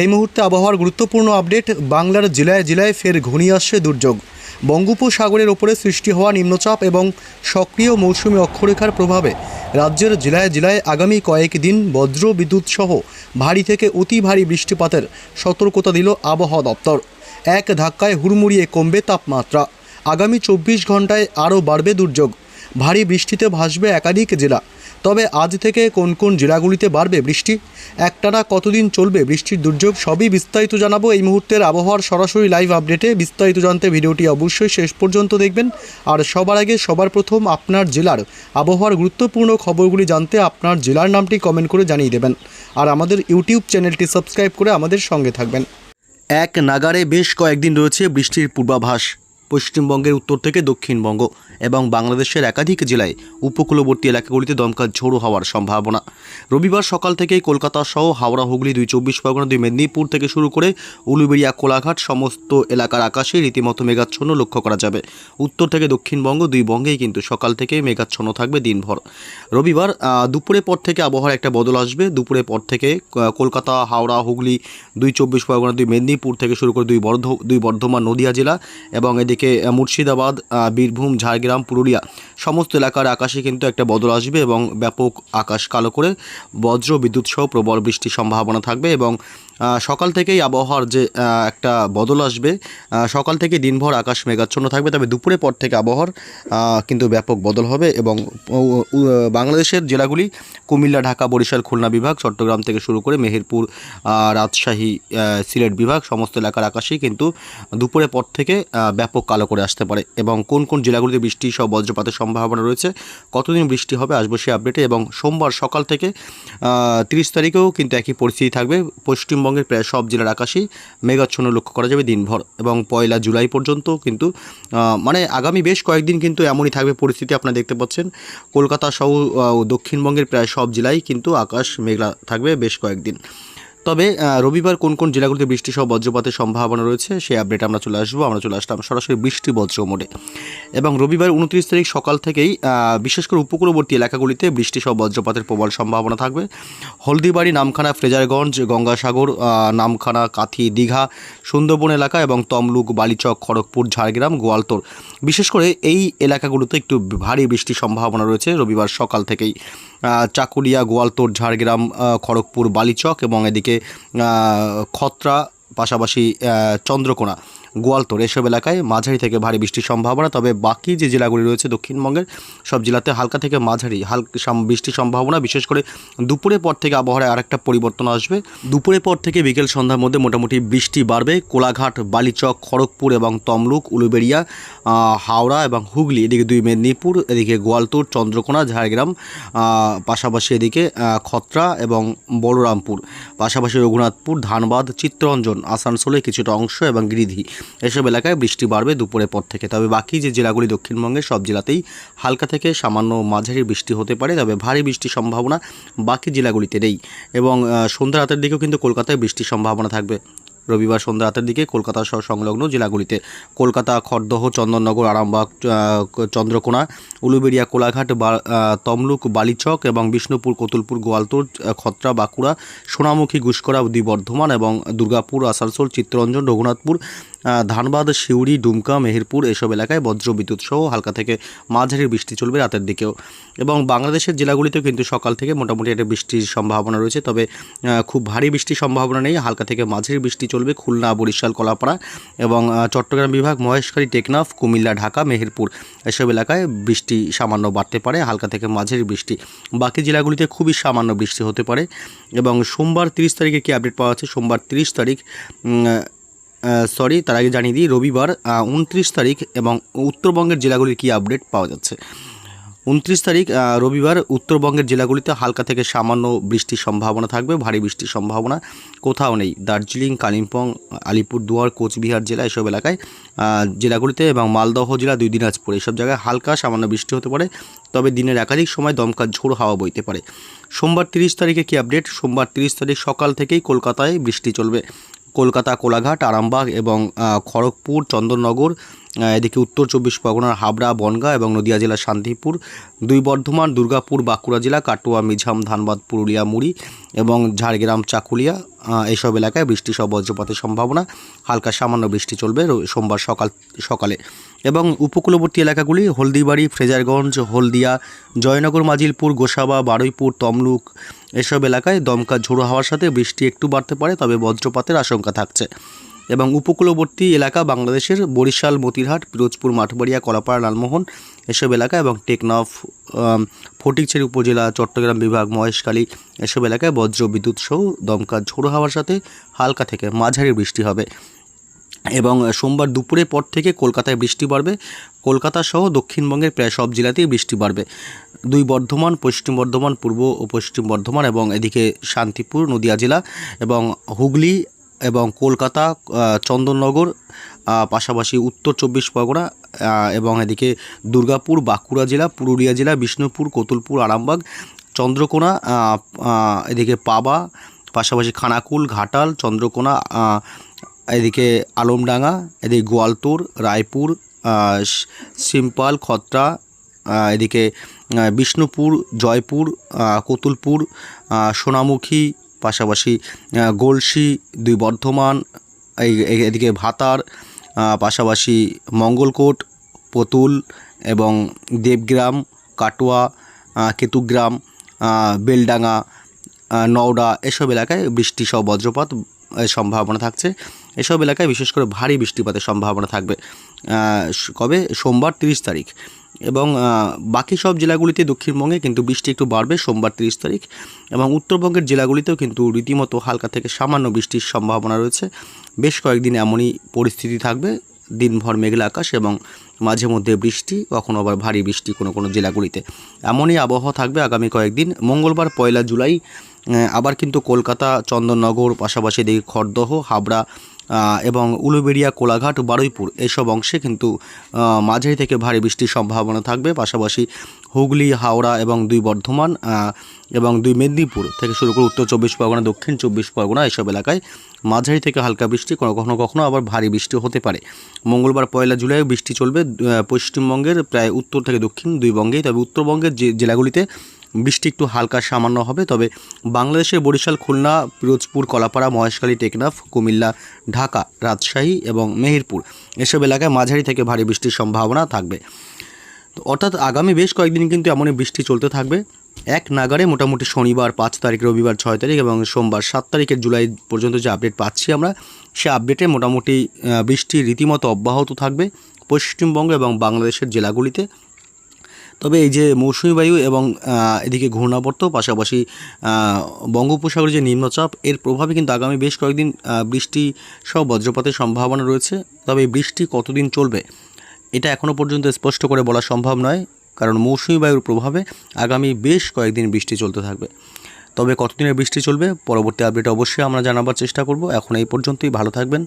এই মুহূর্তে আবহাওয়ার গুরুত্বপূর্ণ আপডেট, বাংলার জেলায় জেলায় ফের ঘনিয়ে আসছে দুর্যোগ। বঙ্গোপসাগরের ওপরে সৃষ্টি হওয়া নিম্নচাপ এবং সক্রিয় মৌসুমী অক্ষরেখার প্রভাবে রাজ্যের জেলায় জেলায় আগামী কয়েকদিন বজ্র বিদ্যুৎ সহ ভারী থেকে অতি ভারী বৃষ্টিপাতের সতর্কতা দিল আবহাওয়া দপ্তর। এক ধাক্কায় হুড়মুড়িয়ে কমবে তাপমাত্রা। আগামী চব্বিশ ঘন্টায় আরও বাড়বে দুর্যোগ। ভারী বৃষ্টিতে ভাসবে একাধিক জেলা। তবে আজ থেকে কোন কোন জেলাগুলিতে বাড়বে বৃষ্টি? একটানা কতদিন চলবে বৃষ্টির দুর্যোগ? সবই বিস্তারিত জানাব এই মুহূর্তের আবহাওয়ার সরাসরি লাইভ আপডেটে। বিস্তারিত জানতে ভিডিওটি অবশ্যই শেষ পর্যন্ত দেখবেন। আর সবার আগে, সবার প্রথম আপনার জেলার আবহাওয়ার গুরুত্বপূর্ণ খবরগুলি জানতে আপনার জেলার নামটি কমেন্ট করে জানিয়ে দেবেন। আর আমাদের ইউটিউব চ্যানেলটি সাবস্ক্রাইব করে আমাদের সঙ্গে থাকবেন। এক নাগারে বেশ কয়েকদিন রয়েছে বৃষ্টির পূর্বাভাস, পশ্চিমবঙ্গের উত্তর থেকে দক্ষিণবঙ্গ। এবং বাংলাদেশের একাধিক জেলায় উপকূলবর্তী এলাকাগুলিতে দমকা ঝোড়ো হওয়ার সম্ভাবনা। রবিবার সকাল থেকেই কলকাতা সহ হাওড়া, হুগলি, দুই চব্বিশ পরগনা, দুই মেদিনীপুর থেকে শুরু করে উলুবেড়িয়া, কোলাঘাট সমস্ত এলাকার আকাশে রীতিমতো মেঘাচ্ছন্ন লক্ষ্য করা যাবে। উত্তর থেকে দক্ষিণবঙ্গ দুই বঙ্গেই কিন্তু সকাল থেকেই মেঘাচ্ছন্ন থাকবে দিনভর। রবিবার দুপুরের পর থেকে আবহাওয়ার একটা বদল আসবে। দুপুরের পর থেকে কলকাতা, হাওড়া, হুগলি, দুই চব্বিশ পরগনা, দুই মেদিনীপুর থেকে শুরু করে দুই বর্ধ, দুই বর্ধমান, নদিয়া জেলা এবং এদিকে মুর্শিদাবাদ বীরভূম, ঝাড়গ্রাম পুরুলিয়া। সমস্ত এলাকার আকাশে কিন্তু একটা বদল আসবে এবং ব্যাপক আকাশ কালো করে বজ্র বিদ্যুৎ সহ প্রবল বৃষ্টির সম্ভাবনা থাকবে এবং সকাল থেকেই আবহাওয়ার যে একটা বদল আসবে সকাল থেকে দিনভর আকাশ মেঘাচ্ছন্ন থাকবে, তবে দুপুরের পর থেকে আবহাওয়ার কিন্তু ব্যাপক বদল হবে এবং বাংলাদেশের জেলাগুলি, কুমিল্লা, ঢাকা, বরিশাল, খুলনা বিভাগ, চট্টগ্রাম থেকে শুরু করে মেহেরপুর রাজশাহী সিলেট বিভাগ, সমস্ত এলাকার আকাশেই কিন্তু দুপুরের পর থেকে ব্যাপক কালো করে আসতে পারে এবং কোন কোন জেলাগুলিতে বৃষ্টি সহ বজ্রপাতের সম্ভাবনা রয়েছে, কতদিন বৃষ্টি হবে আসব সেই আপডেটে এবং সোমবার সকাল থেকে তিরিশ তারিখেও কিন্তু একই পরিস্থিতি থাকবে পশ্চিমবঙ্গের প্রায় সব জেলার আকাশেই মেঘাচ্ছন্ন লক্ষ্য করা যাবে দিনভর। এবং পয়লা জুলাই পর্যন্ত কিন্তু মানে আগামী বেশ কয়েকদিন কিন্তু এমনই থাকবে পরিস্থিতি আপনারা দেখতে পাচ্ছেন। কলকাতা সহ দক্ষিণবঙ্গের প্রায় সব জেলায় কিন্তু আকাশ মেঘলা থাকবে বেশ কয়েকদিন। তবে রবিবার কোন কোন জেলাগুলিতে বৃষ্টি সহ বজ্রপাতের সম্ভাবনা রয়েছে সেই আপডেট আমরা চলে আসব। আমরা চলে আসলাম সরাসরি বৃষ্টি বজ্র মোডে। এবং রবিবার উনত্রিশ তারিখ সকাল থেকেই বিশেষ করে উপকূলবর্তী এলাকাগুলিতে বৃষ্টি সহ বজ্রপাতের প্রবল সম্ভাবনা থাকবে। হলদিবাড়ি, নামখানা, ফ্রেজারগঞ্জ, গঙ্গাসাগর নামখানা, কাথি, দীঘা, সুন্দরবন এলাকা এবং তমলুক, বালিচক, খড়গপুর, ঝাড়গ্রাম, গোয়ালতোর। বিশেষ করে এই এলাকাগুলোতে একটু ভারী বৃষ্টির সম্ভাবনা রয়েছে রবিবার সকাল থেকেই। চাকুলিয়া, গোয়ালতোর, ঝাড়গ্রাম খড়গপুর, বালিচক এবং এদিকে আহ, খত্রা পাশাপাশি চন্দ্রকোনা। গোয়ালতোর। এসব এলাকায় মাঝারি থেকে ভারী বৃষ্টির সম্ভাবনা, তবে বাকি যে জেলাগুলি রয়েছে দক্ষিণবঙ্গের, সব জেলাতে হালকা থেকে মাঝারি, হালকা বৃষ্টির সম্ভাবনা, বিশেষ করে দুপুরের পর থেকে আবহাওয়ায় আরেকটা পরিবর্তন আসবে। দুপুরের পর থেকে বিকেল সন্ধ্যার মধ্যে মোটামুটি বৃষ্টি বাড়বে। কোলাঘাট, বালিচক, খড়গপুর এবং তমলুক, উলুবেড়িয়া হাওড়া এবং হুগলি, এদিকে দুই মেদিনীপুর, এদিকে গোয়ালতোর, চন্দ্রকোনা, ঝাড়গ্রাম পাশাপাশি এদিকে খত্রা এবং বলরামপুর, পাশাপাশি রঘুনাথপুর, ধানবাদ, চিত্তরঞ্জন, আসানসোলে কিছুটা অংশ এবং গিরিধি। এসব এলাকায় বৃষ্টি বাড়বে দুপুরের পর থেকে। তবে বাকি যে জেলাগুলি দক্ষিণবঙ্গে, সব জেলাতেই হালকা থেকে সামান্য মাঝারি বৃষ্টি হতে পারে, তবে ভারী বৃষ্টির সম্ভাবনা বাকি জেলাগুলিতে নেই এবং সন্ধ্যা রাতের দিকেও কিন্তু কলকাতায় বৃষ্টির সম্ভাবনা থাকবে। রবিবার সন্ধ্যা রাতের দিকে কলকাতা সহ সংলগ্ন জেলাগুলিতে কলকাতা খড়দহ চন্দননগর, আরামবাগ চন্দ্রকোনা, উলুবেড়িয়া, কোলাঘাট তমলুক, বালিচক এবং বিষ্ণুপুর, কতুলপুর, গোয়ালতোর, খত্রা, বাঁকুড়া, সোনামুখী গুসকরা বর্ধমান এবং দুর্গাপুর, আসানসোল, চিত্তরঞ্জন, রঘুনাথপুর ধানবাদ, সিউড়ি, ডুমকা, মেহেরপুর এসব এলাকায় বজ্র বিদ্যুৎ সহ হালকা থেকে মাঝারি বৃষ্টি চলবে রাতের দিকেও। এবং বাংলাদেশের জেলাগুলিতেও কিন্তু সকাল থেকে মোটামুটি একটা বৃষ্টির সম্ভাবনা রয়েছে, তবে খুব ভারী বৃষ্টির সম্ভাবনা নেই। হালকা থেকে মাঝারি বৃষ্টি চলবে খুলনা, বরিশাল, কলাপাড়া এবং চট্টগ্রাম বিভাগ, মহেশখালী, টেকনাফ, কুমিল্লা, ঢাকা, মেহেরপুর এসব এলাকায় বৃষ্টি সামান্য বাড়তে পারে, হালকা থেকে মাঝারি বৃষ্টি। বাকি জেলাগুলিতে খুবই সামান্য বৃষ্টি হতে পারে এবং সোমবার তিরিশ তারিখে কি আপডেট পাওয়া যাচ্ছে? সোমবার তিরিশ তারিখ সরি তার আগে জানিয়ে দিই, রবিবার উনত্রিশ তারিখ এবং উত্তরবঙ্গের জেলাগুলির কি আপডেট পাওয়া যাচ্ছে? উনত্রিশ তারিখ রবিবার, উত্তরবঙ্গের জেলাগুলিতে হালকা থেকে সামান্য বৃষ্টির সম্ভাবনা থাকবে, ভারী বৃষ্টির সম্ভাবনা কোথাও নেই। দার্জিলিং, কালিম্পং, আলিপুরদুয়ার, কোচবিহার জেলা এসব এলাকায় জেলাগুলিতে এবং মালদহ জেলা, দুই দিনাজপুর, এসব জায়গায় হালকা সামান্য বৃষ্টি হতে পারে, তবে দিনের একাধিক সময় দমকা ঝোড়ো হাওয়া বইতে পারে। সোমবার তিরিশ তারিখে কি আপডেট সোমবার তিরিশ তারিখ সকাল থেকেই কলকাতায় বৃষ্টি চলবে। কলকাতা, কোলাঘাট, আরামবাগ এবং খড়গপুর, চন্দননগর এদিকে উত্তর চব্বিশ পরগনার হাবড়া, বনগাঁ এবং নদিয়া জেলার শান্তিপুর, দুই বর্ধমান, দুর্গাপুর, বাঁকুড়া জেলা, কাটোয়া মিঝাম ধানবাদ, পুরুলিয়া, মুড়ি এবং ঝাড়গ্রাম, চাকুলিয়া এইসব এলাকায় বৃষ্টি সহ বজ্রপাতের সম্ভাবনা, হালকা সামান্য বৃষ্টি চলবে সোমবার সকাল, সকালে এবং উপকূলবর্তী এলাকাগুলি হলদিবাড়ি, ফ্রেজারগঞ্জ, হলদিয়া, জয়নগর, মাজিলপুর, গোসাবা, বারুইপুর, তমলুক এসব এলাকায় দমকা ঝোড়ো হাওয়ার সাথে বৃষ্টি একটু বাড়তে পারে, তবে বজ্রপাতের আশঙ্কা থাকছে। এবং উপকূলবর্তী এলাকা বাংলাদেশের বরিশাল, মতিরহাট, পিরোজপুর, মাঠবাড়িয়া, কলাপাড়া, লালমোহন এসব এলাকা এবং টেকনাফ ফটিকছড়ি উপজেলা, চট্টগ্রাম বিভাগ, মহেশখালী এসব এলাকায় বজ্র বিদ্যুৎ সহ দমকা ঝোড়ো হাওয়ার সাথে হালকা থেকে মাঝারি বৃষ্টি হবে। এবং সোমবার দুপুরের পর থেকে কলকাতায় বৃষ্টি বাড়বে। কলকাতা সহ দক্ষিণবঙ্গের প্রায় সব জেলাতেই বৃষ্টি বাড়বে। দুই বর্ধমান, পশ্চিম বর্ধমান, পূর্ব ও পশ্চিম বর্ধমান এবং এদিকে শান্তিপুর, নদিয়া জেলা এবং হুগলি এবং কলকাতা চন্দননগর পাশাপাশি উত্তর চব্বিশ পরগনা এবং এদিকে দুর্গাপুর, বাঁকুড়া জেলা, পুরুলিয়া জেলা, বিষ্ণুপুর, কোতুলপুর, আরামবাগ, চন্দ্রকোনা এদিকে পাবা, পাশাপাশি খানাকুল, ঘাটাল, চন্দ্রকোনা এদিকে আলমডাঙ্গা, এদিকে গোয়ালতোর, রায়পুর সিম্পাল, খত্রা এদিকে বিষ্ণুপুর, জয়পুর কতুলপুর সোনামুখী, পাশাপাশি গলসি, দুই বর্ধমান এদিকে ভাতার পাশাপাশি মঙ্গলকোট, পতুল এবং দেবগ্রাম, কাটোয়া কেতুগ্রাম বেলডাঙ্গা নওডা, এসব এলাকায় বৃষ্টি সহ বজ্রপাত সম্ভাবনা থাকছে। এসব এলাকায় বিশেষ করে ভারী বৃষ্টিপাতের সম্ভাবনা থাকবে। কবে? সোমবার তিরিশ তারিখ। এবং বাকি সব জেলাগুলিতে দক্ষিণবঙ্গে কিন্তু বৃষ্টি একটু বাড়বে সোমবার তিরিশ তারিখ এবং উত্তরবঙ্গের জেলাগুলিতেও কিন্তু রীতিমতো হালকা থেকে সামান্য বৃষ্টির সম্ভাবনা রয়েছে। বেশ কয়েকদিন এমনই পরিস্থিতি থাকবে। দিনভর মেঘলা আকাশ এবং মাঝে মধ্যে বৃষ্টি, কখনো আবার ভারী বৃষ্টি কোনো কোনো জেলাগুলিতে। এমনই আবহাওয়া থাকবে আগামী কয়েকদিন। মঙ্গলবার পয়লা জুলাই আবার কিন্তু কলকাতা, চন্দননগর, পাশাপাশি এদিকে খড়দহ, হাবড়া এবং উলুবেড়িয়া, কোলাঘাট, বারুইপুর এসব অংশে কিন্তু মাঝারি থেকে ভারী বৃষ্টির সম্ভাবনা থাকবে। পাশাপাশি হুগলি, হাওড়া এবং দুই বর্ধমান এবং দুই মেদিনীপুর থেকে শুরু করে উত্তর চব্বিশ পরগনা, দক্ষিণ চব্বিশ পরগনা এসব এলাকায় মাঝারি থেকে হালকা বৃষ্টি কখনো কখনো আবার ভারী বৃষ্টি হতে পারে। মঙ্গলবার পয়লা জুলাই বৃষ্টি চলবে পশ্চিমবঙ্গের প্রায় উত্তর থেকে দক্ষিণ দুই বঙ্গেই, তবে উত্তরবঙ্গের যে জেলাগুলিতে বৃষ্টি একটু হালকা সামান্য হবে, তবে বাংলাদেশের বরিশাল, খুলনা, পিরোজপুর, কলাপাড়া, মহেশখালী, টেকনাফ, কুমিল্লা, ঢাকা, রাজশাহী এবং মেহেরপুর এসব এলাকায় মাঝারি থেকে ভারী বৃষ্টির সম্ভাবনা থাকবে। অর্থাৎ আগামী বেশ কয়েকদিন কিন্তু এমনই বৃষ্টি চলতে থাকবে। এক নাগারে মোটামুটি শনিবার পাঁচ তারিখ, রবিবার ছয় তারিখ এবং সোমবার সাত তারিখের জুলাই পর্যন্ত যে আপডেট পাচ্ছি আমরা, সে আপডেটে মোটামুটি বৃষ্টি রীতিমতো অব্যাহত থাকবে পশ্চিমবঙ্গ এবং বাংলাদেশের জেলাগুলিতে। তবে এই যে মৌসুমি বায়ু এবং এদিকে ঘূর্ণাবর্ত পাশাপাশি বঙ্গোপসাগরে যে নিম্নচাপ, এর প্রভাবে কিন্তু আগামী বেশ কয়েকদিন বৃষ্টি সহ বজ্রপাতের সম্ভাবনা রয়েছে। তবে এই বৃষ্টি কতদিন চলবে, এটা এখনও পর্যন্ত স্পষ্ট করে বলা সম্ভব নয়, কারণ মৌসুমি বায়ুর প্রভাবে আগামী বেশ কয়েকদিন বৃষ্টি চলতে থাকবে। তবে কতদিনের বৃষ্টি চলবে, পরবর্তী আপডেট অবশ্যই আমরা জানাবার চেষ্টা করব। এখন এই পর্যন্তই, ভালো থাকবেন।